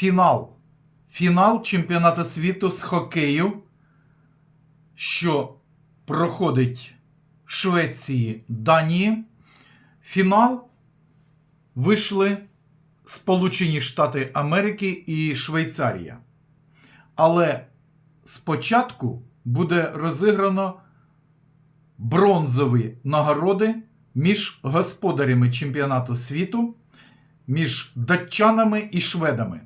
фінал. Фінал чемпіонату світу з хокею, що проходить в Швеції Данії. Фінал вийшли Сполучені Штати Америки і Швейцарія. Але спочатку буде розіграно бронзові нагороди між господарями чемпіонату світу, між датчанами і шведами.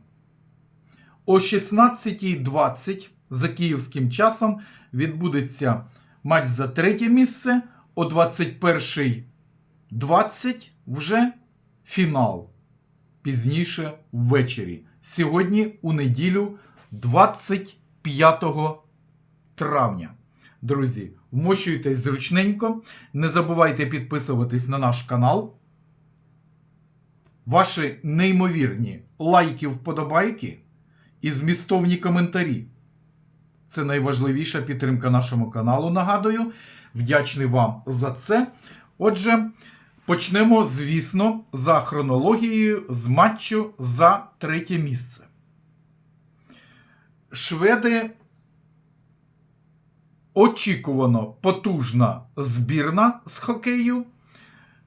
О 16.20 за київським часом відбудеться матч за третє місце. О 21.20 вже фінал. Пізніше ввечері. Сьогодні у неділю 25 травня. Друзі, вмощуйтесь зручненько. Не забувайте підписуватись на наш канал. Ваші неймовірні лайки, вподобайки і змістовні коментарі. Це найважливіша підтримка нашому каналу. Нагадую, вдячний вам за це. Отже, почнемо, звісно, за хронологією з матчу за третє місце. Шведи очікувано потужна збірна з хокею,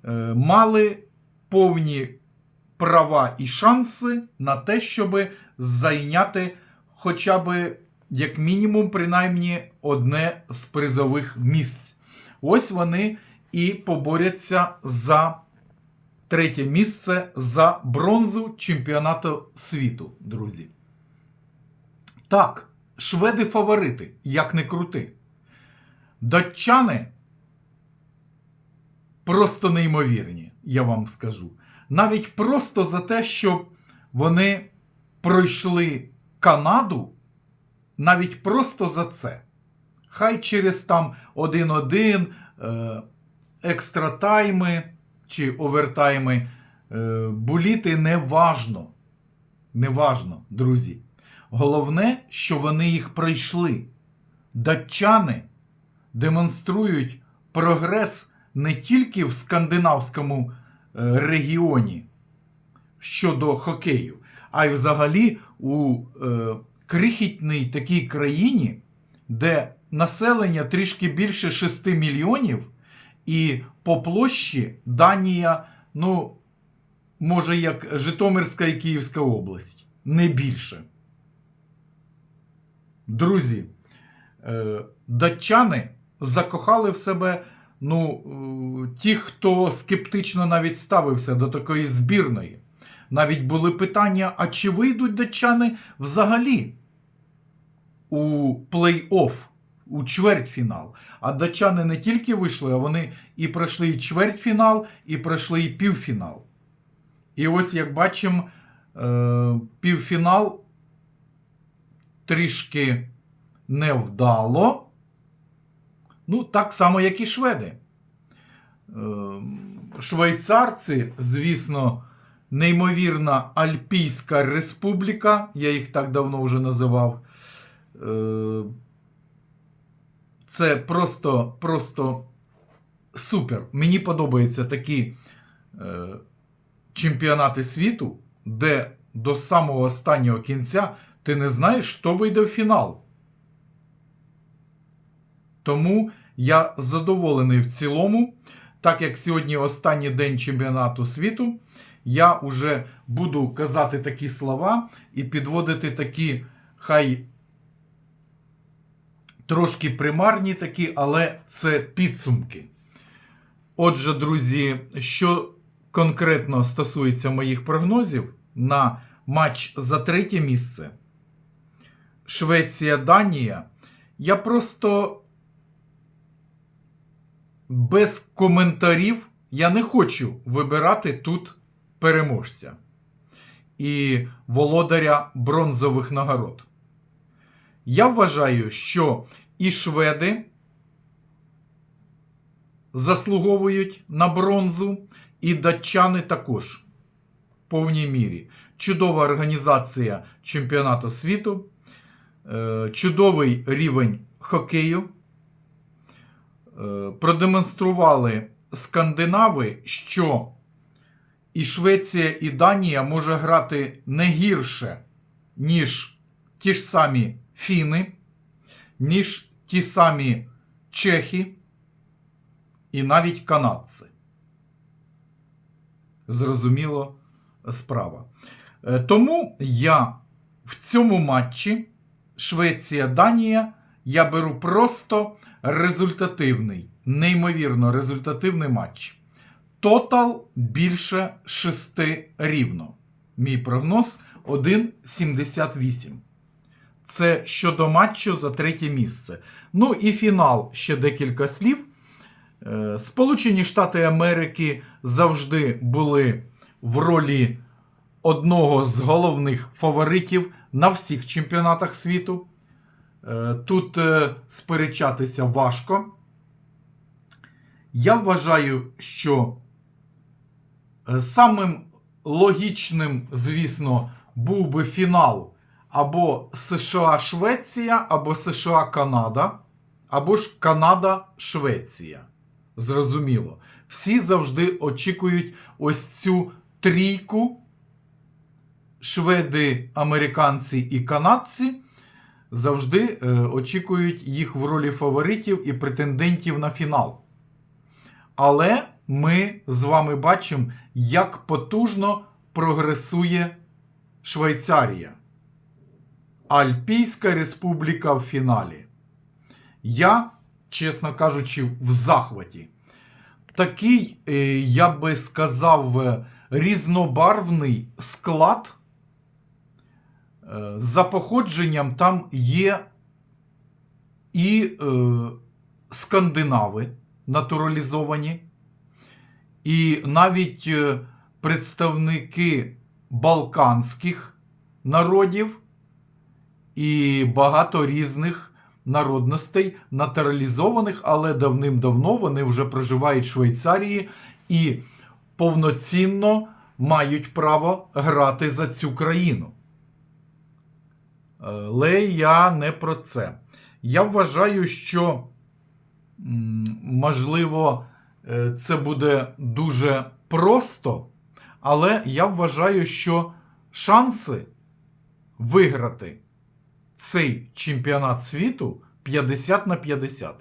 е, мали повні права і шанси на те, щоб зайняти хоча б, як мінімум, принаймні одне з призових місць. Ось вони і поборються за третє місце за бронзу чемпіонату світу, друзі. Так, шведи фаворити, як не крути. Датчани просто неймовірні, я вам скажу. Навіть просто за те, що вони пройшли Канаду, навіть просто за це. Хай через там 1-1, е, екстра тайми чи овертайми е, буліти не важно. Не важно, друзі. Головне, що вони їх пройшли. Датчани демонструють прогрес не тільки в скандинавському регіоні щодо хокею, а й взагалі у е, крихітній такій країні, де населення трішки більше 6 мільйонів, і по площі Данія, ну, може, як Житомирська і Київська область, не більше. Друзі, е, датчани закохали в себе ну, е, ті, хто скептично навіть ставився до такої збірної. Навіть були питання: а чи вийдуть датчани взагалі у плей-офф, у чвертьфінал? А датчани не тільки вийшли, а вони і пройшли і чвертьфінал, і пройшли і півфінал. І ось, як бачимо, е, півфінал трішки невдало. Ну, так само, як і шведи. Е, Швейцарці, звісно, неймовірна Альпійська республіка, я їх так давно вже називав. Е, Це просто, просто супер. Мені подобаються такі е, чемпіонати світу, де до самого останнього кінця ти не знаєш, що вийде в фінал. Тому я задоволений в цілому, так як сьогодні останній день чемпіонату світу, я вже буду казати такі слова і підводити такі, хай трошки примарні такі, але це підсумки. Отже, друзі, що конкретно стосується моїх прогнозів на матч за третє місце. Швеція-Данія. Я просто без коментарів я не хочу вибирати тут переможця і володаря бронзових нагород. Я вважаю, що і шведи заслуговують на бронзу, і датчани також в повній мірі. Чудова організація чемпіонату світу, е, чудовий рівень хокею. Е, Продемонстрували скандинави, що і Швеція, і Данія може грати не гірше, ніж ті ж самі фіни, ніж ті самі чехи і навіть канадці. Зрозуміло справа. Е, Тому я в цьому матчі Швеція-Данія я беру просто результативний, неймовірно результативний матч. Тотал більше 6 рівно. Мій прогноз 1,78. Це щодо матчу за третє місце. Ну і фінал ще декілька слів. Е, Сполучені Штати Америки завжди були в ролі одного з головних фаворитів на всіх чемпіонатах світу. Е, Тут е, сперечатися важко. Я вважаю, що е, самим логічним, звісно, був би фінал або США-Швеція, або США-Канада, або ж Канада-Швеція. Зрозуміло. Всі завжди очікують ось цю трійку. Шведи, американці і канадці завжди е, очікують їх в ролі фаворитів і претендентів на фінал. Але ми з вами бачимо, як потужно прогресує Швейцарія. Альпійська республіка в фіналі. Я, чесно кажучи, в захваті. Такий, е, я би сказав, е, різнобарвний склад. Е, За походженням там є і е, скандинави натуралізовані, і навіть е, представники балканських народів, і багато різних народностей натуралізованих, але давним-давно вони вже проживають в Швейцарії і повноцінно мають право грати за цю країну. Але я не про це. Я вважаю, що можливо е, це буде дуже просто, але я вважаю, що шанси виграти цей чемпіонат світу 50 на 50.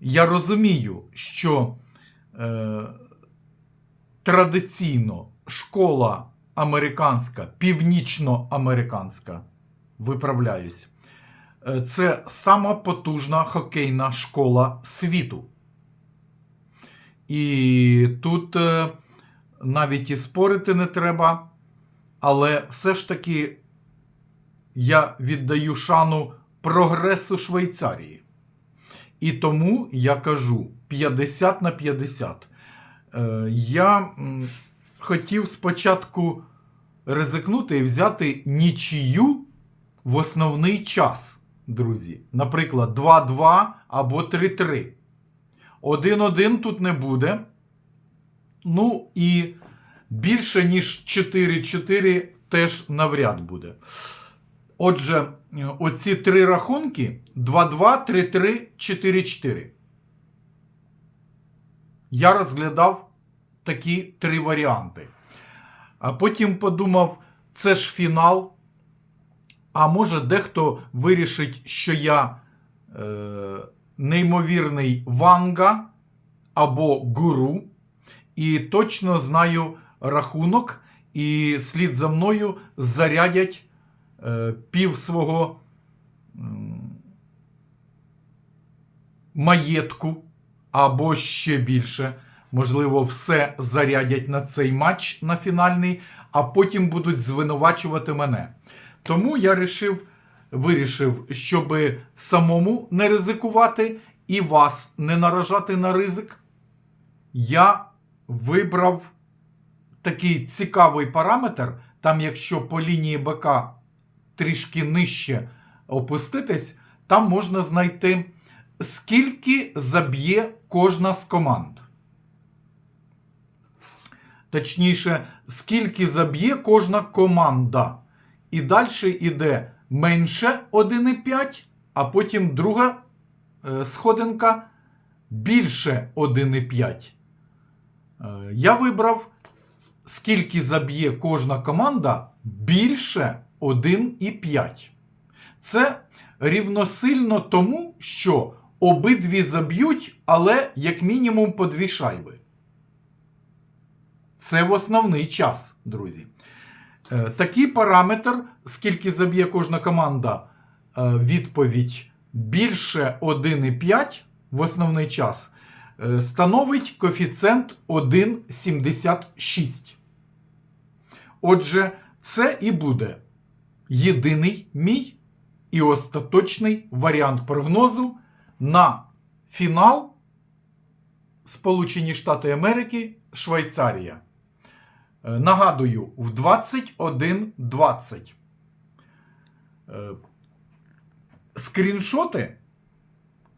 Я розумію, що е, традиційно школа американська, північноамериканська, виправляюсь, е, це сама потужна хокейна школа світу. І тут е, навіть і спорити не треба, але все ж таки я віддаю шану прогресу Швейцарії. І тому я кажу 50 на 50. Е, Я хотів спочатку ризикнути і взяти нічию в основний час, друзі. Наприклад, 2-2 або 3-3. 1-1 тут не буде. Ну і більше, ніж 4-4 теж навряд буде. Отже, оці три рахунки 2-2, 3-3, 4-4. Я розглядав такі три варіанти. А потім подумав, це ж фінал. А може, дехто вирішить, що я е, неймовірний Ванга або гуру, і точно знаю рахунок, і слід за мною зарядять е, пів свого м, маєтку або ще більше. Можливо, все зарядять на цей матч на фінальний, а потім будуть звинувачувати мене. Тому я рішив, вирішив, щоб самому не ризикувати і вас не наражати на ризик. Я вибрав такий цікавий параметр. Там, якщо по лінії БК трішки нижче опуститись, там можна знайти, скільки заб'є кожна з команд. Точніше, скільки заб'є кожна команда. І далі йде менше 1,5, а потім друга е, сходинка більше 1,5. Е, я вибрав скільки заб'є кожна команда, більше 1,5. Це рівносильно тому, що обидві заб'ють, але як мінімум по дві шайби. Це в основний час, друзі. Е, Такий параметр, скільки заб'є кожна команда, е, відповідь більше 1,5 в основний час, е, становить коефіцієнт 1,76. Отже, це і буде єдиний мій і остаточний варіант прогнозу на фінал Сполучені Штати Америки, Швейцарія. Е, Нагадую, в 21.20. Е, Скріншоти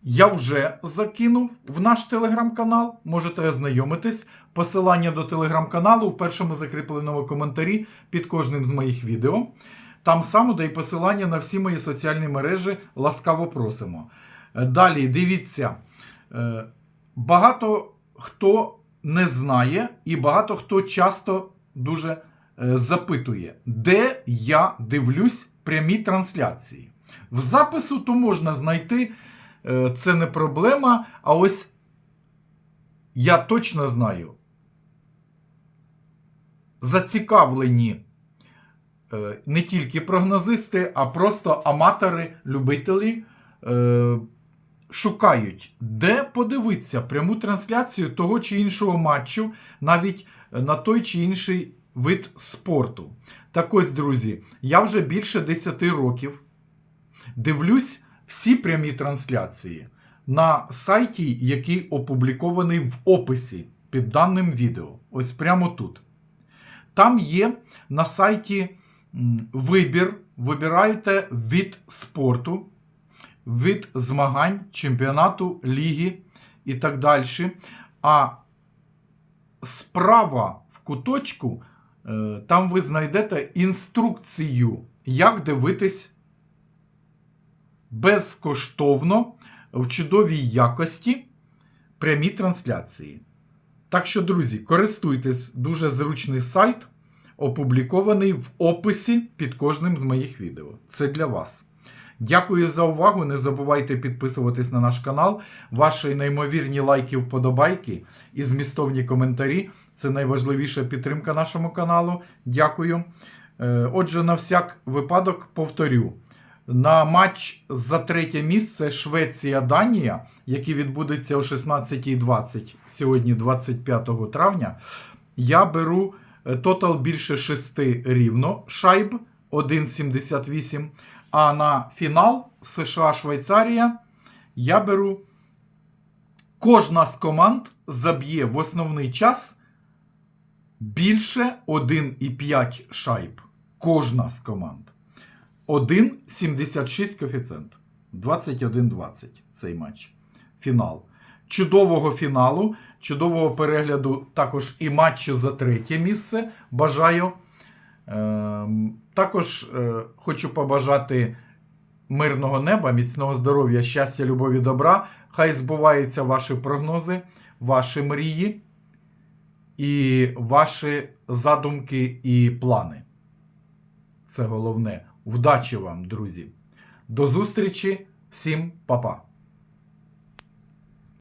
я вже закинув в наш телеграм-канал. Можете ознайомитись. Посилання до телеграм-каналу в першому закріпленому коментарі під кожним з моїх відео. Там само де й посилання на всі мої соціальні мережі. Ласкаво просимо. Е, Далі дивіться. Багато хто не знає, і багато хто часто дуже е, запитує, де я дивлюсь прямі трансляції. В запису то можна знайти, е, це не проблема. А ось я точно знаю, зацікавлені е, не тільки прогнозисти, а просто аматори, любителі. Шукають, де подивитися пряму трансляцію того чи іншого матчу, навіть на той чи інший вид спорту. Так ось, друзі, я вже більше 10 років дивлюсь всі прямі трансляції на сайті, який опублікований в описі під даним відео. Ось прямо тут. Там є на сайті вибір. Вибираєте від спорту, від змагань, чемпіонату, ліги і так далі. А справа в куточку, е, там ви знайдете інструкцію, як дивитись безкоштовно в чудовій якості прямі трансляції. Так що, друзі, користуйтесь дуже зручний сайт, опублікований в описі під кожним з моїх відео. Це для вас. Дякую за увагу. Не забувайте підписуватись на наш канал. Ваші неймовірні лайки, вподобайки і змістовні коментарі. Це найважливіша підтримка нашому каналу. Дякую. Е, Отже, на всяк випадок повторю. На матч за третє місце Швеція-Данія, який відбудеться о 16.20 сьогодні, 25 травня, я беру е, тотал більше 6 рівно шайб 1,78. А на фінал США-Швейцарія я беру. Кожна з команд заб'є в основний час більше 1,5 шайб. Кожна з команд. 1,76 коефіцієнт. 21-20 цей матч. Фінал. Чудового фіналу, чудового перегляду також і матчу за третє місце. Бажаю. Ем, Також е, хочу побажати мирного неба, міцного здоров'я, щастя, любові, добра. Хай збуваються ваші прогнози, ваші мрії і ваші задумки і плани. Це головне. Вдачі вам, друзі. До зустрічі, всім па-па.